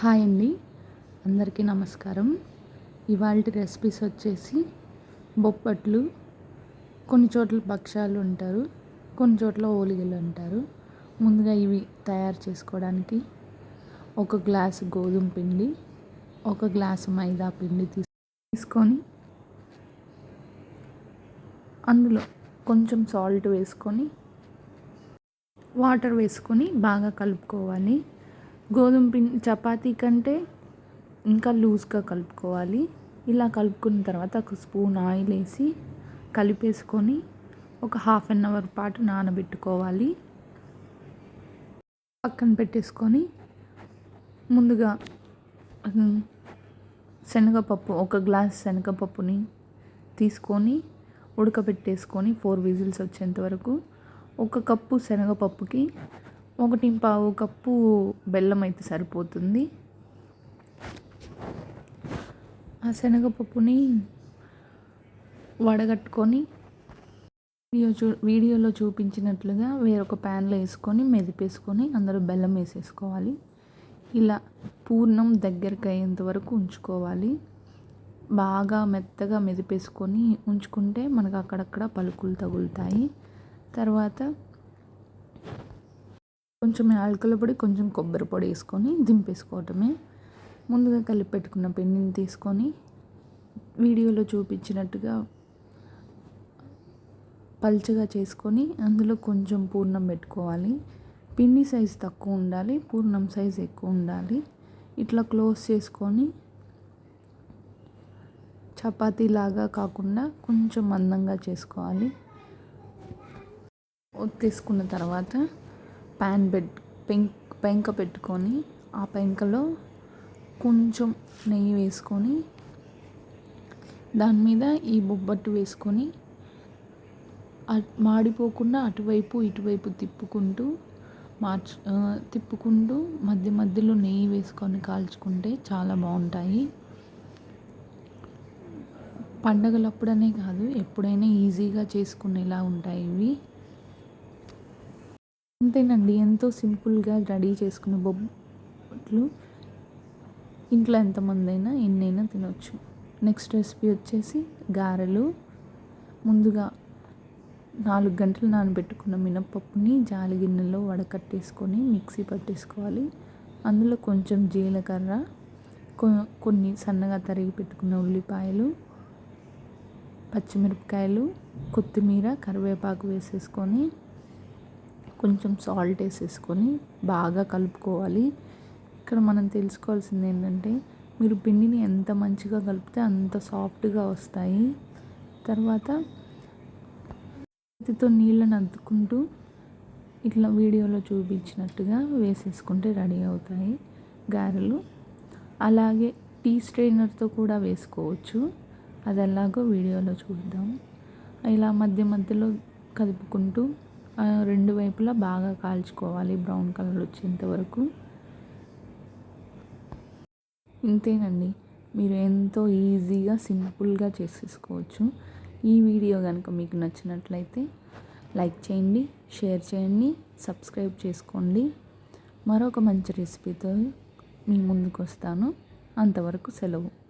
Hi అండి. అందరికీ నమస్కారం. ఇవాళ రెసిపీస్ వచ్చేసి బొప్పట్లు కొన్ని చోట్ల భక్షాలు అంటారు కొన్ని చోట్ల ఓలిగలు అంటారు. ముందుగా ఇవి తయారు చేసుకోవడానికి ఒక గ్లాసు గోధుమ పిండి ఒక గ్లాసు మైదా పిండి తీసుకొని అందులో కొంచెం సాల్ట్ వేసుకొని వాటర్ వేసుకొని బాగా కలుపుకోవాలి. గోధుమ పిండి చపాతీ కంటే ఇంకా లూజ్గా కలుపుకోవాలి. ఇలా కలుపుకున్న తర్వాత ఒక స్పూన్ ఆయిల్ వేసి కలిపేసుకొని ఒక హాఫ్ అన్ అవర్ పాటు నానబెట్టుకోవాలి. పక్కన పెట్టేసుకొని ముందుగా శనగపప్పు ఒక గ్లాస్ శనగపప్పుని తీసుకొని ఉడకబెట్టేసుకొని ఫోర్ విజిల్స్ వచ్చేంత వరకు ఒక కప్పు శనగపప్పుకి ఒకటి పావు కప్పు బెల్లం అయితే సరిపోతుంది. ఆ శనగపప్పుని వడగట్టుకొని వీడియో చూ వీడియోలో చూపించినట్లుగా వేరొక ప్యాన్లో వేసుకొని మెదిపేసుకొని అందరూ బెల్లం వేసేసుకోవాలి. ఇలా పూర్ణం దగ్గరికి అయ్యేంత వరకు ఉంచుకోవాలి. బాగా మెత్తగా మెదిపేసుకొని ఉంచుకుంటే మనకు అక్కడక్కడ పలుకులు తగులుతాయి. తర్వాత కొంచెం యాలకుల పొడి కొంచెం కొబ్బరి పొడి వేసుకొని దింపేసుకోవటమే. ముందుగా కలిపి పెట్టుకున్న పిండిని తీసుకొని వీడియోలో చూపించినట్టుగా పల్చగా చేసుకొని అందులో కొంచెం పూర్ణం పెట్టుకోవాలి. పిండి సైజ్ తక్కువ ఉండాలి పూర్ణం సైజ్ ఎక్కువ ఉండాలి. ఇట్లా క్లోజ్ చేసుకొని చపాతీలాగా కాకుండా కొంచెం మందంగా చేసుకోవాలి. తీసుకున్న తర్వాత ప్యాన్ బెడ్ పెంక్ పెంక పెట్టుకొని ఆ పెంకలో కొంచెం నెయ్యి వేసుకొని దాని మీద ఈ బొబ్బట్టు వేసుకొని మాడిపోకుండా అటువైపు ఇటువైపు తిప్పుకుంటూ మార్చు తిప్పుకుంటూ మధ్య మధ్యలో నెయ్యి వేసుకొని కాల్చుకుంటే చాలా బాగుంటాయి. పండగలప్పుడనే కాదు ఎప్పుడైనా ఈజీగా చేసుకునేలా ఉంటాయి ఇవి. అంతేనండి. ఎంతో సింపుల్గా రెడీ చేసుకున్న బొబ్బట్లు ఇంట్లో ఎంతమంది అయినా ఎన్నైనా తినొచ్చు. నెక్స్ట్ రెసిపీ వచ్చేసి గారెలు. ముందుగా నాలుగు గంటలు నానబెట్టుకున్న మినప్పప్పుని జాలి గిన్నెలో వడకట్టేసుకొని మిక్సీ పట్టేసుకోవాలి. అందులో కొంచెం జీలకర్ర కొన్ని సన్నగా తరిగి పెట్టుకున్న ఉల్లిపాయలు పచ్చిమిరపకాయలు కొత్తిమీర కరివేపాకు వేసేసుకొని కొంచెం సాల్ట్ వేసేసుకొని బాగా కలుపుకోవాలి. ఇక్కడ మనం తెలుసుకోవాల్సింది ఏంటంటే మీరు పిండిని ఎంత మంచిగా కలిపితే అంత సాఫ్ట్గా వస్తాయి. తర్వాత చేతితో నీళ్ళని అద్దుకుంటూ ఇట్లా వీడియోలో చూపించినట్టుగా వేసేసుకుంటే రెడీ అవుతాయి గారెలు. అలాగే టీ స్ట్రైనర్తో కూడా వేసుకోవచ్చు. అది ఎలాగో వీడియోలో చూద్దాం. ఇలా మధ్య మధ్యలో కలుపుకుంటూ రెండు వైపులా బాగా కాల్చుకోవాలి. బ్రౌన్ కలర్ వచ్చేంత వరకు. ఇంతేనండి. మీరు ఎంతో ఈజీగా సింపుల్గా చేసేసుకోవచ్చు. ఈ వీడియో కనుక మీకు నచ్చినట్లయితే లైక్ చేయండి షేర్ చేయండి సబ్స్క్రైబ్ చేసుకోండి. మరొక మంచి రెసిపీతో మీ ముందుకు వస్తాను అంతవరకు సెలవు.